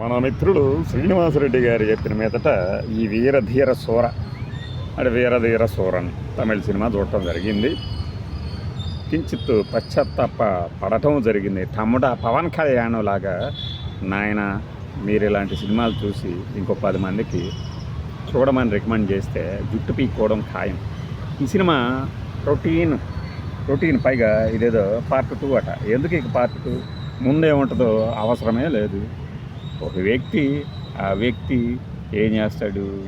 మన మిత్రుడు శ్రీనివాసరెడ్డి గారు చెప్పిన మీదట ఈ వీరధీర సూర. అంటే వీరధీర సూరని తమిళ సినిమా చూడటం జరిగింది. కించిత్ పశ్చాత్తాప పడటం జరిగింది. తమ్ముడ పవన్ కళ్యాణ్ లాగా నాయన మీరు ఇలాంటి సినిమాలు చూసి ఇంకో పది మందికి చూడమని రికమెండ్ చేస్తే జుట్టు పీక్కోవడం ఖాయం. ఈ సినిమా రొటీన్ రొటీన్ పైగా ఇదేదో పార్ట్ టూ అట. ఎందుకు ఇక పార్ట్ టూ? ముందేముంటుందో అవసరమే లేదు. ఒక వ్యక్తి ఆ వ్యక్తి ఏం చేస్తాడు?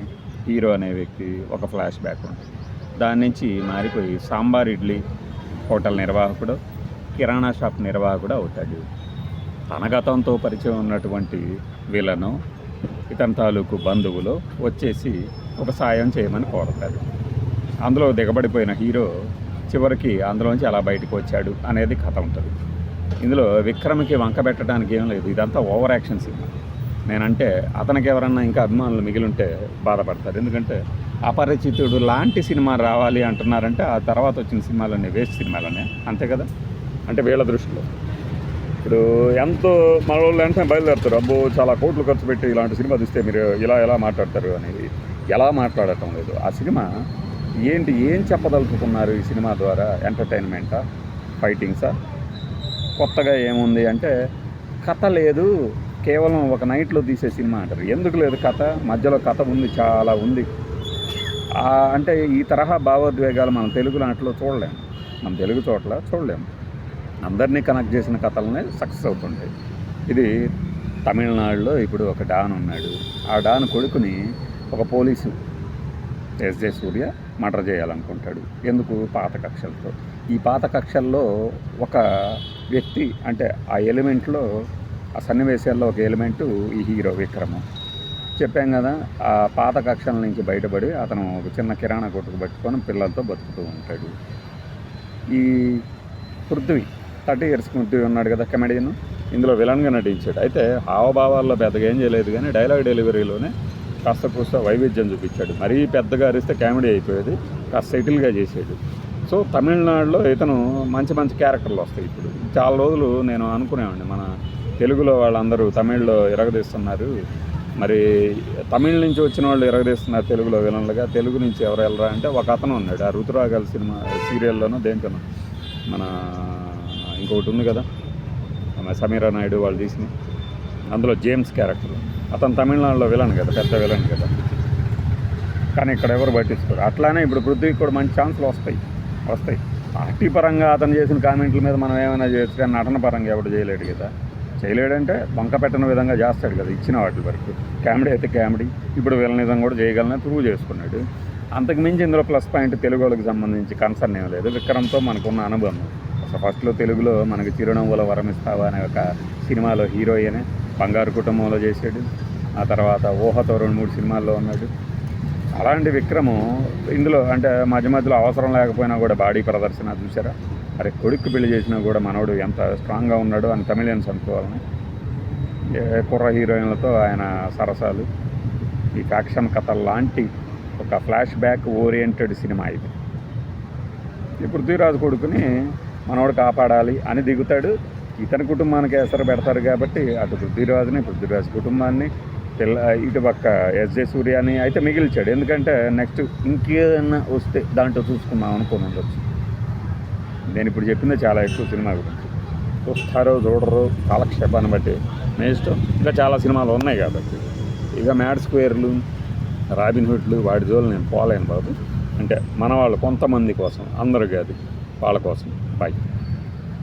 హీరో అనే వ్యక్తి ఒక ఫ్లాష్ బ్యాక్ ఉంటుంది. దాని నుంచి మారిపోయి సాంబార్ ఇడ్లీ హోటల్ నిర్వాహకుడు కిరాణా షాప్ నిర్వాహకుడు అవుతాడు. తన గతంతో పరిచయం ఉన్నటువంటి వీళ్ళను ఇతని తాలూకు బంధువులు వచ్చేసి ఒక సాయం చేయమని కోరతారు. అందులో దిగబడిపోయిన హీరో చివరికి అందులోంచి అలా బయటకు వచ్చాడు అనేది కథ ఉంటుంది. ఇందులో విక్రమ్కి వంక పెట్టడానికి ఏం లేదు. ఇదంతా ఓవర్ యాక్షన్ సినిమా. నేనంటే అతనికి ఎవరన్నా ఇంకా అభిమానులు మిగిలి ఉంటే బాధపడతారు. ఎందుకంటే అపరిచితుడు లాంటి సినిమా రావాలి అంటున్నారంటే ఆ తర్వాత వచ్చిన సినిమాలన్నీ వేస్ట్ సినిమాలనే. అంతే కదా? అంటే వీళ్ళ దృష్టిలో. ఇప్పుడు ఎంతో మన వాళ్ళు వెంటనే బయలుదేరుతారు. అబ్బో చాలా కోట్లు ఖర్చు పెట్టి ఇలాంటి సినిమా చూస్తే మీరు ఇలా ఎలా మాట్లాడతారు అనేది ఎలా మాట్లాడటం లేదు. ఆ సినిమా ఏంటి ఏం చెప్పదలుచుకున్నారు ఈ సినిమా ద్వారా? ఎంటర్టైన్మెంటా? ఫైటింగ్సా? కొత్తగా ఏముంది అంటే కథ లేదు. కేవలం ఒక నైట్లో తీసే సినిమా అంటారు. ఎందుకు లేదు కథ? మధ్యలో కథ ఉంది చాలా ఉంది. అంటే ఈ తరహా భావోద్వేగాలు మనం తెలుగు నాటిలో చూడలేము. మన తెలుగు చోట్ల చూడలేము. అందరినీ కనెక్ట్ చేసిన కథలనే సక్సెస్ అవుతుంటాయి. ఇది తమిళనాడులో ఇప్పుడు ఒక డాన్ ఉన్నాడు. ఆ డాన్ కొడుకుని ఒక పోలీసు ఎస్జే సూర్య మర్డర్ చేయాలనుకుంటాడు. ఎందుకు? పాత కక్షలతో. ఈ పాత కక్షల్లో ఒక వ్యక్తి అంటే ఆ ఎలిమెంట్లో ఆ సన్నివేశాల్లో ఒక ఎలిమెంటు ఈ హీరో విక్రమ్. చెప్పాం కదా ఆ పాత కక్షల నుంచి బయటపడి అతను ఒక చిన్న కిరాణా కొట్టుకు పట్టుకొని పిల్లలతో బతుకుతూ ఉంటాడు. ఈ పృథ్వీ థర్టీ ఇయర్స్ పృథ్వీ ఉన్నాడు కదా కమెడియన్. ఇందులో విలన్గా నటించాడు. అయితే హావభావాల్లో పెద్దగా ఏం చేయలేదు కానీ డైలాగ్ డెలివరీలోనే కాస్త కూస్త వైవిధ్యం చూపించాడు. మరీ పెద్దగా అరిస్తే కామెడీ అయిపోయేది కాస్త సెటిల్గా చేసాడు సో తమిళనాడులో ఇతను మంచి మంచి క్యారెక్టర్లు వస్తాయి ఇప్పుడు. చాలా రోజులు నేను అనుకునేవాడిని మన తెలుగులో వాళ్ళందరూ తమిళ్ళో ఇరగదీస్తున్నారు. మరి తమిళ నుంచి వచ్చిన వాళ్ళు ఎరగదీస్తున్నారు తెలుగులో విలన్లుగా. తెలుగు నుంచి ఎవరు వెళ్ళరా అంటే ఒక అతను ఉన్నాడు. ఆ ఋతురాగల్ సినిమా సీరియల్లోనూ దేంట్లోనూ మన ఇంకొకటి ఉంది కదా. మన సమీరా నాయుడు వాళ్ళు తీసిన అందులో జేమ్స్ క్యారెక్టర్. అతను తమిళనాడులో విలన్ కదా పెద్ద విలన్ కదా. కానీ ఇక్కడ ఎవరు పట్టించుకోరు. అట్లానే ఇప్పుడు పృథ్వీకి కూడా మంచి ఛాన్సులు వస్తాయి. వస్తాయి. పార్టీ పరంగా అతను చేసిన కామెంట్ల మీద మనం ఏమైనా చేయొచ్చు కానీ నటన పరంగా ఎవరు చేయలేడు కదా. చేయలేడంటే బంక పెట్టిన విధంగా చేస్తాడు కదా ఇచ్చిన వాటి వరకు. కామెడీ అయితే కామెడీ. ఇప్పుడు వీళ్ళ నిజం కూడా చేయగలనని ప్రూవ్ చేసుకున్నాడు. అంతకు మించి ఇందులో ప్లస్ పాయింట్ తెలుగు వాళ్ళకి సంబంధించి కన్సర్న్ ఏం లేదు. విక్రమ్తో మనకున్న అనుబంధం. అసలు ఫస్ట్లో తెలుగులో మనకి చిరునవ్వుల వరమిస్తావా అనే ఒక సినిమాలో హీరోయినే బంగారు కుటుంబంలో చేసాడు ఆ తర్వాత ఊహతో రెండు మూడు సినిమాల్లో ఉన్నాడు. అలాంటి విక్రము ఇందులో అంటే మధ్య మధ్యలో అవసరం లేకపోయినా కూడా బాడీ ప్రదర్శన చూసారా అరే కొడుకు పెళ్ళి చేసినా కూడా మనవడు ఎంత స్ట్రాంగ్గా ఉన్నాడు అని తమిళన్స్ అనుకోవాలని. ఏ కుర్ర హీరోయిన్లతో ఆయన సరసాలు. ఈ ఫ్యాక్షన్ కథ లాంటి ఒక ఫ్లాష్ బ్యాక్ ఓరియంటెడ్ సినిమా ఇది. ఈ పృథ్వీరాజు కొడుకుని మనోడు కాపాడాలి అని దిగుతాడు. ఇతని కుటుంబానికి ఎసరు పెడతారు కాబట్టి అటు పృథ్వీరాజుని పృథ్వీరాజు కుటుంబాన్ని పిల్ల ఇటు పక్క ఎస్జే సూర్యాని అయితే మిగిల్చాడు. ఎందుకంటే నెక్స్ట్ ఇంకేదన్నా వస్తే దాంట్లో చూసుకుందాం అనుకుని ఉండొచ్చు. నేను ఇప్పుడు చెప్పింది చాలా ఎక్కువ సినిమా గురించి చూస్తారో చూడరు కాలక్షేపాన్ని బట్టి. మీ ఇష్టం? ఇంకా చాలా సినిమాలు ఉన్నాయి కాబట్టి. ఇక మ్యాడ్ స్క్వేర్లు రాబిన్ హుడ్లు వాటి జోలు నేను పోలేను బాబు. అంటే మన వాళ్ళు కొంతమంది కోసం అందరూ కాదు వాళ్ళ కోసం. బాయ్